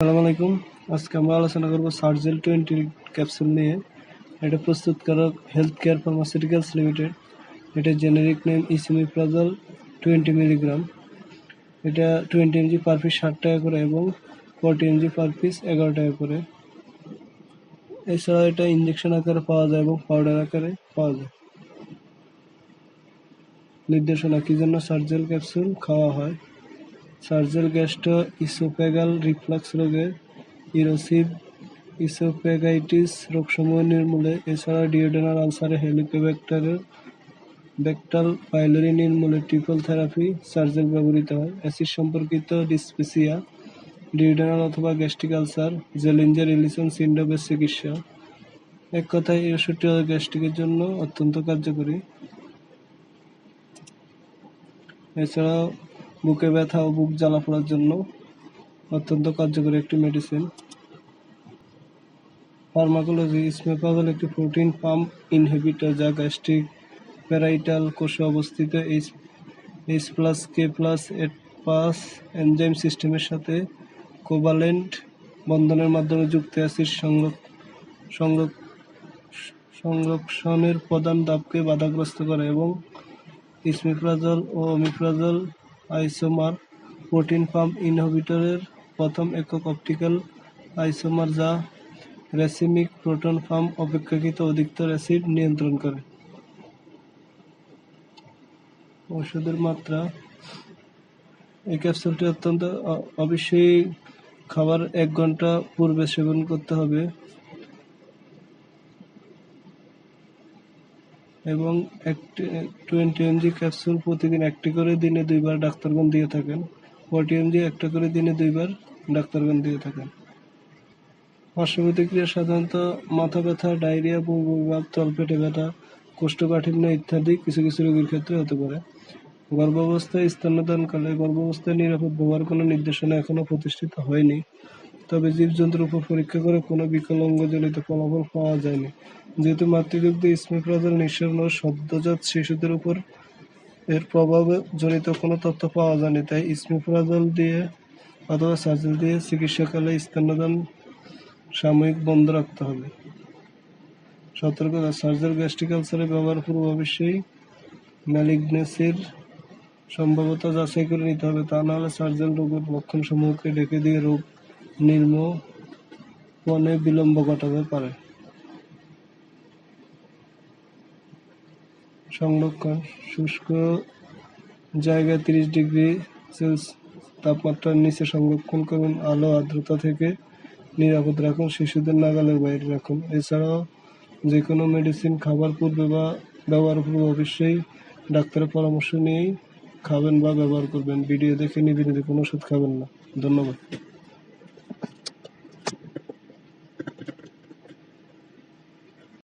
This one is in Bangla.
আসসালামু আলাইকুম। আজকে আমরা আলোচনা করব সার্জেল টোয়েন্টি ক্যাপসুল নিয়ে। এটা প্রস্তুত প্রস্তুতকারক হেলথ কেয়ার ফার্মাসিউটিক্যালস লিমিটেড এটা generic name esomeprazole twenty milligram এটা টোয়েন্টি এমজি পার পিস ষাট টাকা করে এবং ফর্টি এমজি পার পিস এগারো টাকা করে। এছাড়া এটা ইঞ্জেকশন আকারে পাওয়া যায় এবং পাউডার আকারে পাওয়া যায়। নির্দেশনা, কি জন্য সার্জেল ক্যাপসুল খাওয়া হয়? সার্জেল গ্যাস্ট্রো ইসোফেগাল রিফ্লাক্স রোগের ইরোসিভ ইসোফেগাইটিস রোগসমূহ নির্মূলে। এছাড়া ডিওডেনাল আলসারে হেলিকোব্যাক্টারের ব্যাকটাল পাইলোরি নির্মূলে ট্রিপল থেরাপি সার্জেল ব্যবহৃত হয়। অ্যাসিড সম্পর্কিত ডিসপেসিয়া, ডিওডেনাল অথবা গ্যাস্ট্রিক আলসার, জেলিঞ্জার এলিসন সিন্ড্রোমের চিকিৎসা। এক কথায়, এই ওষুধটি গ্যাস্ট্রিকের জন্য অত্যন্ত কার্যকরী। এছাড়াও বুকে ব্যথা ও বুক জ্বালা পড়ার জন্য অত্যন্ত কার্যকরী একটি মেডিসিন ফার্মাকোলজি স্মেপাজল একটি প্রোটিন পাম্প ইনহিবিটর যা গ্যাস্ট্রিক প্যারাইটাল কোষে অবস্থিত H H plus K plus ATPase enzyme সিস্টেমের সাথে কোভালেন্ট বন্ধনের মাধ্যমে যুক্ত অ্যাসিড সংরক- সংরক- সংরক্ষণের প্রধান ধাপকে বাধাগ্রস্ত করে এবং ইসমিপ্রাজল ও অমিপ্রাজল আইসোমার প্রোটিন পাম্প ইনহিবিটরের প্রথম একক অপটিক্যাল আইসোমার যা রেসিমিক প্রোটন পাম্প অপেক্ষাকৃত অধিকতর অ্যাসিড নিয়ন্ত্রণ করে। ওষুধের মাত্রা এই ক্যাপসুলটি অত্যন্ত অবশ্যই খাবার এক ঘণ্টা পূর্বে সেবন করতে হবে। এবং টোয়েন্টি এমজি ক্যাপসুল প্রতিদিন একটি করে দিনে দুইবার ডাক্তারগণ দিয়ে থাকেন। ফর্টি এমজি একটা করে দিনে দুইবার ডাক্তারগণ দিয়ে থাকেন। পার্শ্ব প্রতিক্রিয়া সাধারণত মাথা ব্যথা, ডায়রিয়া বমিভাব তলপেটে ব্যথা, কোষ্ঠকাঠিন্য ইত্যাদি কিছু কিছু রোগীর ক্ষেত্রে হতে পারে। গর্ভাবস্থায় স্তন্যদানকালে গর্ভাবস্থায় নিরাপদ ব্যবহার কোনো নির্দেশনা এখনও প্রতিষ্ঠিত হয়নি। তবে জীবজন্তুর উপর পরীক্ষা করে কোনো বিকলাঙ্গজনিত ফলাফল পাওয়া যায়নি। যেহেতু মাতৃদুগ্ধ স্মিপ্রাজল নিঃসরণ ও সদ্যজাত শিশুদের উপর এর প্রভাবে জনিত কোনো তথ্য পাওয়া যায়নি, তাই স্মিপ্রাজল দিয়ে অথবা সার্জেল দিয়ে চিকিৎসাকালে স্তন্যদান সাময়িক বন্ধ রাখতে হবে। সতর্কতা সার্জাল গ্যাস্ট্রিক আলসারের ব্যবহার অবশ্যই ম্যালিগনেসির সম্ভাব্যতা যাচাই করে নিতে হবে, তা নাহলে সার্জাল রোগের লক্ষণসমূহকে ঢেকে দিয়ে রোগ নির্মূলনে বিলম্ব ঘটাতে পারে। সংরক্ষণ শুষ্ক জায়গায় তিরিশ ডিগ্রি সেলস তাপমাত্রার নিচে সংরক্ষণ করুন। আলো আর্দ্রতা থেকে নিরাপদ রাখুন। শিশুদের নাগালের বাইরে রাখুন। এছাড়াও যে কোনো মেডিসিন খাবার পূর্বে বা ব্যবহার পূর্বে অবশ্যই ডাক্তারের পরামর্শ নিয়েই খাবেন বা ব্যবহার করবেন। ভিডিও দেখে নিবিড়ে কোনো ওষুধ খাবেন না। ধন্যবাদ।